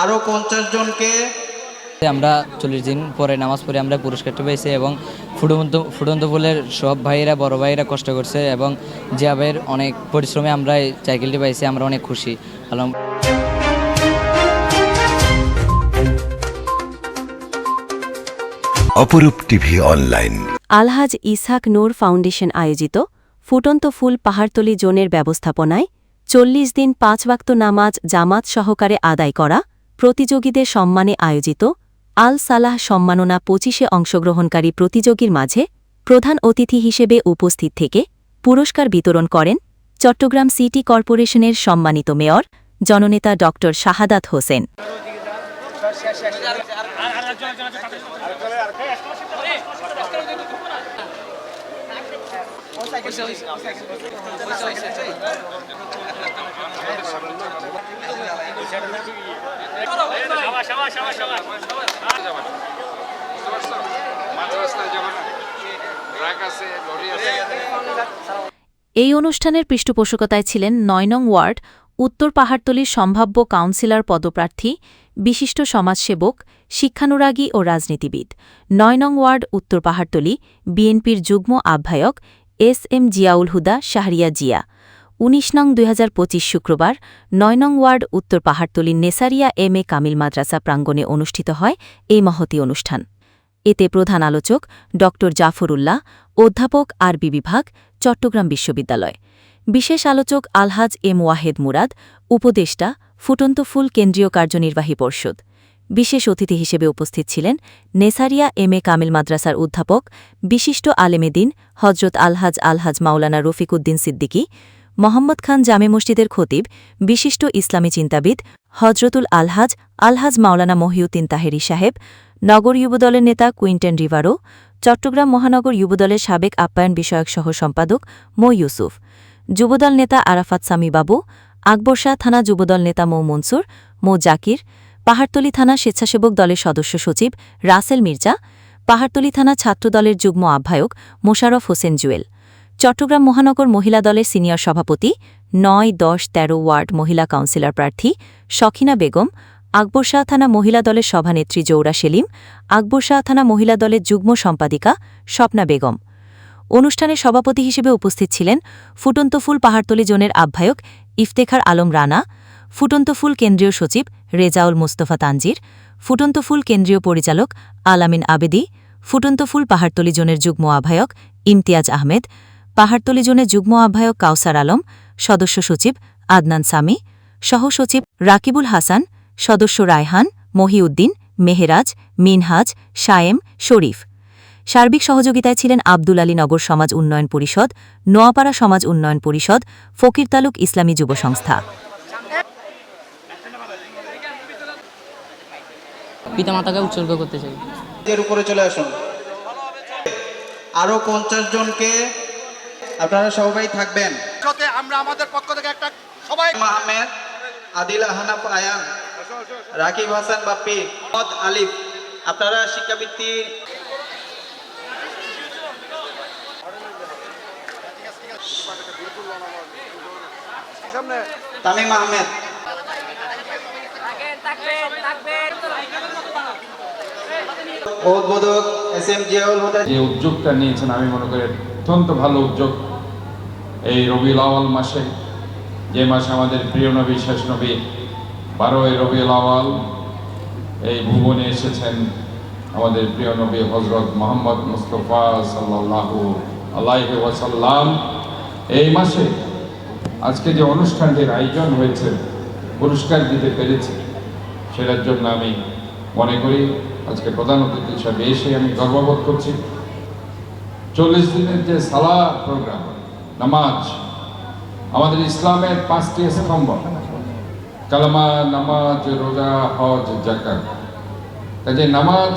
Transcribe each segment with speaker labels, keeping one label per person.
Speaker 1: আরও পঞ্চাশ জনকে
Speaker 2: আমরা চল্লিশ দিন পরে নামাজ পড়ে আমরা পুরস্কারটা পেয়েছি এবং ফুটন্ত ফুটন্ত ফুলের সব ভাইয়েরা বড় ভাইয়েরা কষ্ট করছে এবং জিয়া ভাইয়ের অনেক পরিশ্রমে আমরা এই সাইকেলটি পাইছি আমরা অনেক খুশি। Alam
Speaker 3: Aparup TV online.
Speaker 4: Alhaj Ishaq Noor foundation আয়োজিত ফুটন্ত ফুল পাহাড়তলি জোনের ব্যবস্থাপনায় চল্লিশ দিন পাঁচ ওয়াক্ত নামাজ জামাত সহকারে আদায় করা প্রতিযোগীদের সম্মানে আয়োজিত আল সালাহ সম্মাননা পঁচিশে অংশগ্রহণকারী প্রতিযোগীর মাঝে প্রধান অতিথি হিসেবে উপস্থিত থেকে পুরস্কার বিতরণ করেন চট্টগ্রাম সিটি কর্পোরেশনের সম্মানিত মেয়র জননেতা ড. শাহাদাত হোসেন। এই অনুষ্ঠানের পৃষ্ঠপোষকতায় ছিলেন নয় নং ওয়ার্ড, উত্তর পাহাড়তলির সম্ভাব্য কাউন্সিলর পদপ্রার্থী, বিশিষ্ট সমাজসেবক, শিক্ষানুরাগী ও রাজনীতিবিদ। নয় নং ওয়ার্ড, উত্তর পাহাড়তলি, বিএনপির যুগ্ম আহ্বায়ক এস এম জিয়াউল হুদা শাহরিয়া জিয়া। উনিশ নং দুই হাজার পঁচিশ শুক্রবার নয় নং ওয়ার্ড উত্তর পাহাড়তলির নেসারিয়া এম এ কামিল মাদ্রাসা প্রাঙ্গণে অনুষ্ঠিত হয় এই মহতি অনুষ্ঠান। এতে প্রধান আলোচক ড. জাফরুল্লাহ, অধ্যাপক আরবি বিভাগ, চট্টগ্রাম বিশ্ববিদ্যালয়। বিশেষ আলোচক আলহাজ এম ওয়াহেদ মুরাদ, উপদেষ্টা, ফুটন্ত ফুল কেন্দ্রীয় কার্যনির্বাহী পর্ষদ। বিশেষ অতিথি হিসেবে উপস্থিত ছিলেন নেসারিয়া এম এ কামিল মাদ্রাসার অধ্যাপক, বিশিষ্ট আলেমেদিন হজরত আলহাজ আলহাজ মাওলানা রফিকুদ্দিন সিদ্দিকী মোহাম্মদ খান জামে মসজিদের খতিব, বিশিষ্ট ইসলামী চিন্তাবিদ হজরতুল আলহাজ আলহাজ মাওলানা মহিউদ্দিন তাহেরি সাহেব, নগর যুবদলের নেতা কুইন্টেন রিভারো, চট্টগ্রাম মহানগর যুবদলের সাবেক আপ্যায়ন বিষয়ক সহ সম্পাদক মো ইউসুফ, যুবদল নেতা আরাফাত সামি বাবু আকবরশাহ থানা যুবদল নেতা মো মনসুর, মো জাকির, পাহাড়তলী থানা স্বেচ্ছাসেবক দলের সদস্য সচিব রাসেল মির্জা, পাহাড়তলী থানা ছাত্রদলের যুগ্ম আহ্বায়ক মোশারফ হোসেন জুয়েল। চট্টগ্রাম মহানগর মহিলা দলের সিনিয়র সভাপতি, নয় দশ তেরো ওয়ার্ড মহিলা কাউন্সিলর প্রার্থী সখিনা বেগম আকবরশাহ থানা মহিলা দলের সভানেত্রী জৌরা সেলিম আকবরশাহ থানা মহিলা দলের যুগ্ম সম্পাদিকা স্বপ্না বেগম। অনুষ্ঠানে সভাপতি হিসেবে উপস্থিত ছিলেন ফুটন্তফুল পাহাড়তলি জোনের আহ্বায়ক ইফতেখার আলম রানা, ফুটন্ত ফুল কেন্দ্রীয় সচিব রেজাউল মোস্তফা তানজির, ফুটন্ত ফুল কেন্দ্রীয় পরিচালক আলামিন আবেদি, ফুটন্ত ফুল পাহাড়তলি জোনের যুগ্ম আহ্বায়ক ইমতিয়াজ আহমেদ পাহাড়তলি জোনে যুগ্ম আহ্বায়ক কাউসার আলম সদস্য সচিব আদনান সামি সহসচিব রাকিবুল হাসান সদস্য রায়হান মহিউদ্দিন মেহেরাজ মিনহাজ শায়েম শরীফ। সার্বিক সহযোগিতায় ছিলেন আব্দুল আলী নগর সমাজ উন্নয়ন পরিষদ নোয়াপাড়া সমাজ উন্নয়ন পরিষদ ফকির তালুক ইসলামী যুব সংস্থা।
Speaker 2: পিতামাতাকে উৎসর্গ করতে চাই।
Speaker 1: এর উপরে চলে আসুন। আরও পঞ্চাশ জনকে আপনারা সবাই থাকবেন।
Speaker 5: সাথে আমরা আমাদের পক্ষ থেকে একটা সবাই
Speaker 1: আহমেদ আদিল আহনাফ আয়ান রাকিব হাসান বাপ্পি মদ আলিফ। আপনারা শিক্ষাবৃত্তি তামিম আহমেদ। উদ্বোধক এস এম জিয়াউল হুদা
Speaker 6: যে উদ্যোগটা নিয়েছেন আমি মনে করি অত্যন্ত ভালো উদ্যোগ। এই রবিউল আওয়াল মাসে, যে মাসে আমাদের প্রিয় নবী, শেষ নবী, বারোই রবিউল আওয়াল এই ভুবনে এসেছেন আমাদের প্রিয় নবী হজরত মোহাম্মদ মুস্তফা সাল্লাল্লাহু আলাইহি ওয়াসাল্লাম। এই মাসে আজকে যে অনুষ্ঠানটির আয়োজন হয়েছে, পুরস্কার দিতে পেরেছি, সেটার জন্য আমি মনে করি আজকে প্রধান অতিথি হিসাবে এসে আমি গর্ববোধ করছি। চল্লিশ দিনের যে সালা প্রোগ্রাম নামাজ। আমাদের ইসলামের পাঁচটি স্তম্ভ কালামা, নামাজ, রোজা, হজ জাকাত কাজে নামাজ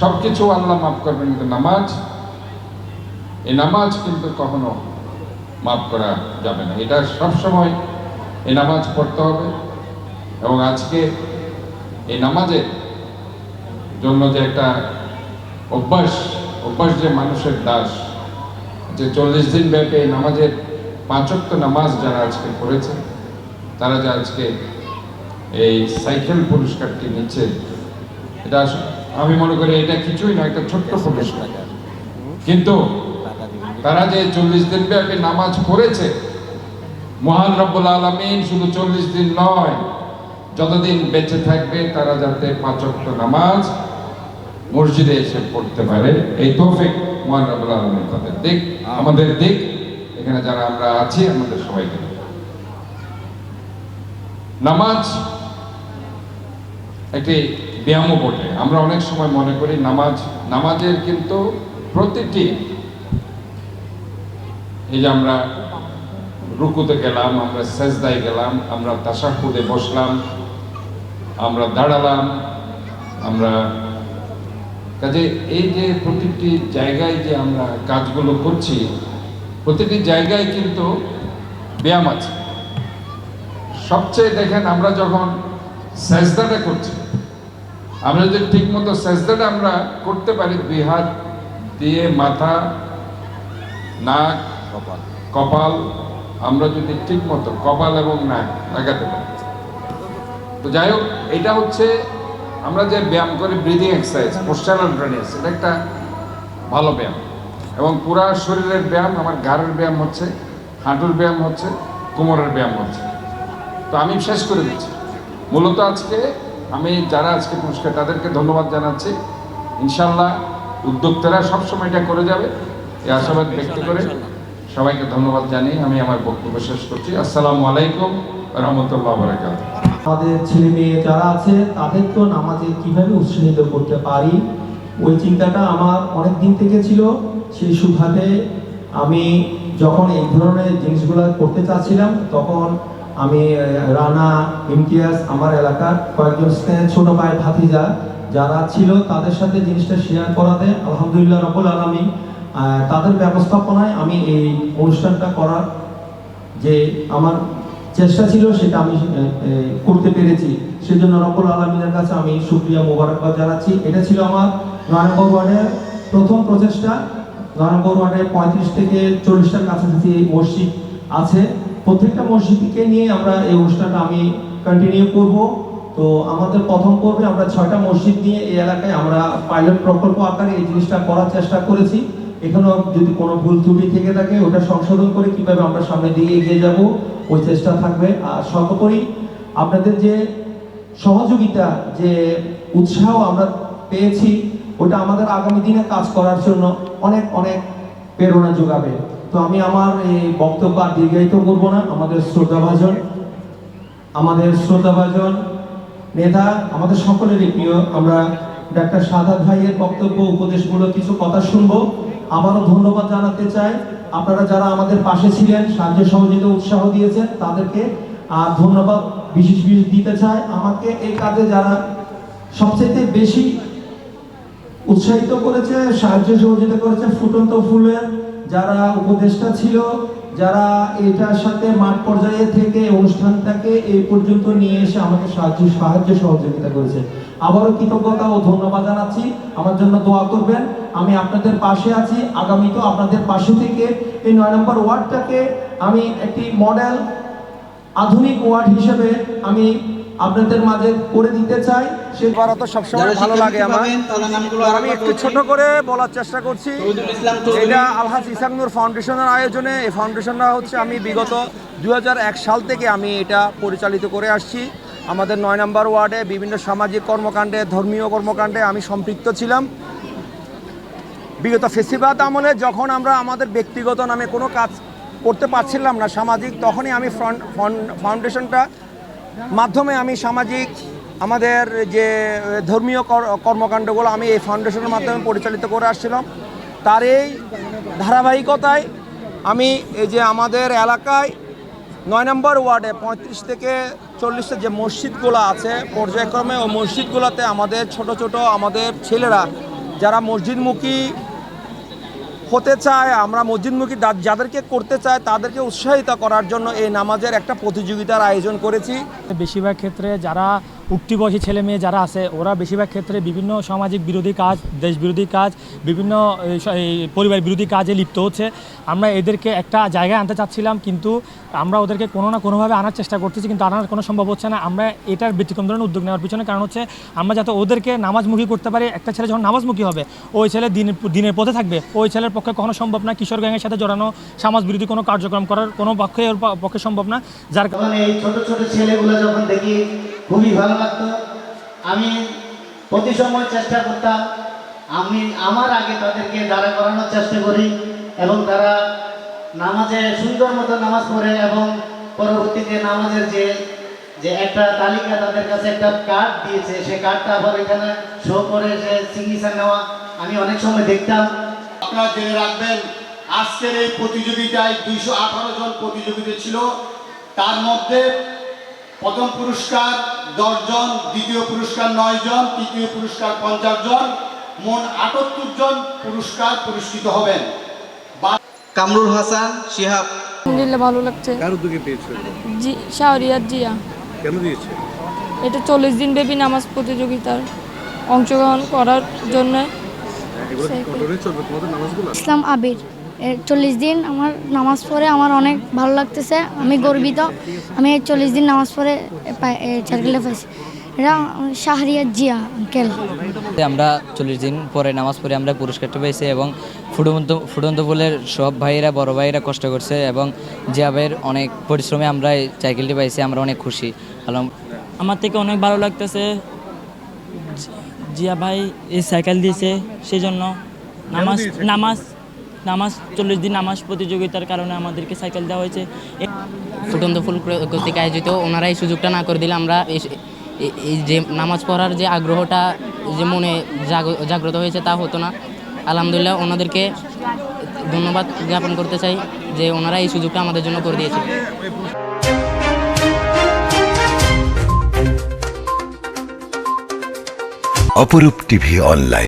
Speaker 6: সব কিছু আল্লাহ মাফ করবেন, কিন্তু নামাজ, এই নামাজ কিন্তু কখনো মাফ করা যাবে না। এটা সবসময় এই নামাজ পড়তে হবে এবং আজকে এই নামাজের জন্য যে একটা অভ্যাস অভ্যাস যে মানুষের দাস যে চল্লিশ দিন ব্যাপী নামাজের পাঁচক্ত নামাজ যারা আজকে পড়েছে তারা যে আজকে এই সাইকেল পুরস্কারটি নিচ্ছে, এটা আমি মনে করি এটা কিছুই না একটা ছোট্ট পুরস্কার। কিন্তু তারা যে চল্লিশ দিন ব্যাপী নামাজ পড়েছে, মহান রব্বুল আলমিন শুধু চল্লিশ দিন নয়, যতদিন বেঁচে থাকবে তারা যাতে পাঁচক্ত নামাজ মসজিদে এসে পড়তে পারে। এই তৌফিক। মহান রব্বুল আলমিন তাদের দিক আমাদের দিক এখানে যারা আমরা আছি আমাদের সবাইকে নামাজ একটি ব্যায়ামও বটে। আমরা অনেক সময় মনে করি নামাজ নামাজের কিন্তু প্রতিটি এই যে আমরা রুকুতে গেলাম আমরা সেজদায় গেলাম আমরা তাসাহুদে বসলাম আমরা দাঁড়ালাম আমরা কাজে এই যে প্রতিটি জায়গায় যে আমরা কাজগুলো করছি প্রতিটি জায়গায় কিন্তু ব্যায়াম আছে। সবচেয়ে দেখেন আমরা যখন সেজদাটা করছি আমরা যদি ঠিক মতো সেজদাটা আমরা করতে পারি দুই হাত দিয়ে মাথা নাক কপাল। আমরা যদি ঠিক মতো কপাল এবং নাক লাগাতে পারি। তো যাই হোক এটা হচ্ছে আমরা যে ব্যায়াম করি ব্রিদিং এক্সারসাইজ পোস্টারাল ড্রেনেজ এটা একটা ভালো ব্যায়াম। এবং পুরা শরীরের ব্যায়াম আমার ঘাড়ের ব্যায়াম হচ্ছে হাঁটুর ব্যায়াম হচ্ছে কোমরের ব্যায়াম হচ্ছে। তো আমি শেষ করে দিচ্ছি। মূলত আজকে আমি যারা আজকে পুরস্কার তাদেরকে ধন্যবাদ জানাচ্ছি। ইনশাল্লাহ উদ্যোক্তারা সবসময় এটা করে যাবে। এই আশাবাদ ব্যক্ত করে সবাইকে ধন্যবাদ জানিয়ে আমি আমার বক্তব্য শেষ করছি। আসসালামু আলাইকুম রহমতুল্লাহ বরাকাত
Speaker 3: আমাদের ছেলে মেয়ে যারা আছে, তাদের তো নামাজে কীভাবে উৎসাহিত করতে পারি? ওই চিন্তাটা আমার অনেক দিন থেকে ছিল। সেই সুবাদে আমি যখন এই ধরনের জিনিসগুলো করতে চাচ্ছিলাম, তখন আমি রানা, ইমতিয়াজ, আমার এলাকার কয়েকজন ছোট ভাই ভাতিজা যারা ছিল, তাদের সাথে জিনিসটা শেয়ার করাতে আলহামদুলিল্লাহ রবুল আলমী তাদের ব্যবস্থাপনায় আমি এই অনুষ্ঠানটা করার যে আমার চেষ্টা ছিল, সেটা আমি করতে পেরেছি। সেজন্য রব্বুল আলমিনের কাছে আমি সুক্রিয়া মোবারকবাদ জানাচ্ছি। এটা ছিল আমার নয় নম্বর ওয়ার্ডের প্রথম প্রচেষ্টা। নয় নম্বর ওয়ার্ডে পঁয়ত্রিশ থেকে চল্লিশটার কাছাকাছি এই মসজিদ আছে। প্রত্যেকটা মসজিদকে নিয়ে আমরা এই অনুষ্ঠানটা আমি কন্টিনিউ করব। তো আমাদের প্রথম পর্বে আমরা ছয়টা মসজিদ নিয়ে এই এলাকায় আমরা পাইলট প্রকল্প আকারে এই জিনিসটা করার চেষ্টা করেছি। এখানেও যদি কোনো ভুল ত্রুটি থেকে থাকে, ওটা সংশোধন করে কীভাবে আমরা সামনে দিয়ে এগিয়ে যাব ওই চেষ্টা থাকবে। আর সর্বোপরি আপনাদের যে সহযোগিতা, যে উৎসাহ আমরা পেয়েছি, ওটা আমাদের আগামী দিনে কাজ করার জন্য অনেক অনেক প্রেরণা যোগাবে। তো আমি আমার এই বক্তব্য আর দীর্ঘায়িত করব না। আমাদের শ্রোতাভাজন আমাদের শ্রোতাভাজন নেতা, আমাদের সকলেরই প্রিয়। আমরা ডাক্তার সাদাত ভাইয়ের বক্তব্য উপদেশগুলো কিছু কথা শুনব। আবারও ধন্যবাদ জানাতে চাই। আপনারা যারা আমাদের পাশে ছিলেন, সাহায্য সহযোগিতা উৎসাহ দিয়েছেন, তাদেরকে আর ধন্যবাদ বিশেষ বিশেষ দিতে চাই। আমাকে এই কাজে যারা সবচেয়ে বেশি উৎসাহিত করেছে, সাহায্য সহযোগিতা করেছে, ফুটন্ত ফুলের যারা উপদেষ্টা ছিল যারা এটার সাথে মাঠ পর্যায়ে থেকে অনুষ্ঠানটাকে এই পর্যন্ত নিয়ে এসে আমাকে সাহায্য সাহায্য সহযোগিতা করেছে। আবারও কৃতজ্ঞতা ও ধন্যবাদ জানাচ্ছি। আমার জন্য দোয়া করবেন। আমি আপনাদের পাশে আছি। আগামীতেও আপনাদের পাশে থেকে এই নয় নম্বর ওয়ার্ডটাকে আমি একটি মডেল আধুনিক ওয়ার্ড হিসেবে আমি আপনাদের মাঝে করে দিতে চাই। সে
Speaker 5: করা তো সবসময় ভালো লাগে আমার। আমি একটু। ছোট করে বলার চেষ্টা করছি। এটা আলহাজ ইসাকনুর ফাউন্ডেশনের আয়োজনে। এই ফাউন্ডেশনটা হচ্ছে আমি বিগত দুই হাজার এক সাল থেকে আমি এটা পরিচালিত করে আসছি। আমাদের নয় নম্বর ওয়ার্ডে বিভিন্ন সামাজিক কর্মকাণ্ডে ধর্মীয় কর্মকাণ্ডে আমি সম্পৃক্ত ছিলাম। বিগত ফেসিবাদ আমলে যখন আমরা আমাদের ব্যক্তিগত নামে কোনো কাজ করতে পারছিলাম না সামাজিক, তখনই আমি ফ্রন্ট ফাউন্ডেশনটা মাধ্যমে আমি সামাজিক আমাদের যে ধর্মীয় কর- কর্মকাণ্ডগুলো আমি এই ফাউন্ডেশনের মাধ্যমে পরিচালিত করে আসছিলাম। তার এই ধারাবাহিকতায় আমি এই যে আমাদের এলাকায় নয় নম্বর ওয়ার্ডে পঁয়ত্রিশ থেকে চল্লিশটা যে মসজিদগুলো আছে, পর্যায়ক্রমে ও মসজিদগুলোতে আমাদের ছোট ছোট আমাদের ছেলেরা, যারা মসজিদমুখী হতে চায়, আমরা মসজিদমুখী যাদেরকে করতে চায়, তাদেরকে উৎসাহিত করার জন্য এই নামাজের একটা প্রতিযোগিতার আয়োজন করেছি।
Speaker 7: বেশিরভাগ ক্ষেত্রে যারা উঠতি বয়সী ছেলে মেয়ে যারা আছে, ওরা বেশিরভাগ ক্ষেত্রে বিভিন্ন সামাজিক বিরোধী কাজ, দেশ বিরোধী কাজ, বিভিন্ন পরিবার বিরোধী কাজে লিপ্ত হচ্ছে। আমরা এদেরকে একটা জায়গায় আনতে চাচ্ছিলাম, কিন্তু আমরা ওদেরকে কোনো না কোনোভাবে আনার চেষ্টা করতেছি, কিন্তু আনার কোনো সম্ভব হচ্ছে না। আমরা এটার ব্যতিক্রম ধরনের উদ্যোগ নেওয়ার পিছনে কারণ হচ্ছে, আমরা যাতে ওদেরকে নামাজমুখী করতে পারি, একটা ছেলে যখন নামাজমুখী হবে, ওই ছেলে দিন, দিনের পথে থাকবে। ওই ছেলের পক্ষে কখনো সম্ভব না কিশোর গ্যাংয়ের সাথে জড়ানো, সমাজ বিরোধী কোনো কার্যক্রম করার কোনো পক্ষে ওর পক্ষে সম্ভব না। যার কারণে
Speaker 8: এই ছোট ছোট ছেলেগুলো যখন দেখি খুবই ভালো লাগতো। আমি প্রতি সময় চেষ্টা করতাম, আমি আমার আগে তাদেরকে দাঁড়া করানোর চেষ্টা করি এবং তারা নামাজে সুন্দর মতো নামাজ পড়ে এবং পরবর্তীতে নামাজের যে যে একটা তালিকা তাদের কাছে একটা কার্ড দিয়েছে, সে কার্ডটা আবার এখানে শো করে সে সিগনেচার নেওয়া আমি অনেক সময় দেখতাম।
Speaker 9: আপনারা জেনে রাখবেন, আজকের এই প্রতিযোগিতায় দুইশো আঠারো জন প্রতিযোগিতা ছিল। তার মধ্যে প্রথম পুরস্কার জন দ্বিতীয় পুরস্কার নয় জন তৃতীয় পুরস্কার পঞ্চাশ জন মোট আটাত্তর জন পুরস্কার পুরস্কৃত হবেন।
Speaker 1: কামরুল হাসান শিহাব।
Speaker 10: আলহামদুলিল্লাহ ভালো লাগছে।
Speaker 11: কার উদ্যোগে পেয়েছ?
Speaker 10: জি শাহরিয়ার জিয়া।
Speaker 11: কেন দিয়েছে?
Speaker 10: এটা চল্লিশ দিন ব্যাপী নামাজ প্রতিযোগিতার অংশগ্রহণ করার জন্য।
Speaker 11: নামাজগুলো?
Speaker 12: ইসলাম আবির। চল্লিশ দিন আমার নামাজ পড়ে আমার অনেক ভালো লাগতেছে আমি গর্বিত আমি এই চল্লিশ দিন নামাজ পড়ে চারকেলে পাইছি। এটা শাহরিয়ার জিয়া আঙ্কেল।
Speaker 2: আমরা চল্লিশ দিন পরে নামাজ পড়ে আমরা পুরস্কারটা পেয়েছি এবং ফুটন্ত ফুটন্ত ফুলের সব ভাইয়েরা বড় ভাইয়েরা কষ্ট করছে এবং জিয়া ভাইয়ের অনেক পরিশ্রমে আমরা এই সাইকেলটি পাইছি আমরা অনেক খুশি।
Speaker 7: আমার থেকে অনেক ভালো লাগতেছে। জিয়া ভাই এই সাইকেল দিয়েছে সেই জন্য নামাজ নামাজ নামাজ, চল্লিশ দিন নামাজ প্রতিযোগিতার কারণে আমাদেরকে সাইকেল দেওয়া হয়েছে।
Speaker 2: ফুটন্ত ফুল কর্তৃক আয়োজিত ওনারা এই সুযোগটা না করে দিলে আমরা এই- যে নামাজ পড়ার যে আগ্রহটা, যে মনে জাগ- জাগ্রত হয়েছে তা হতো না। আলহামদুলিল্লাহ, ওনাদেরকে ধন্যবাদ জ্ঞাপন করতে চাই যে ওনারা এই সুযোগটা আমাদের জন্য করে দিয়েছে।
Speaker 13: অপরূপ টিভি অনলাইন।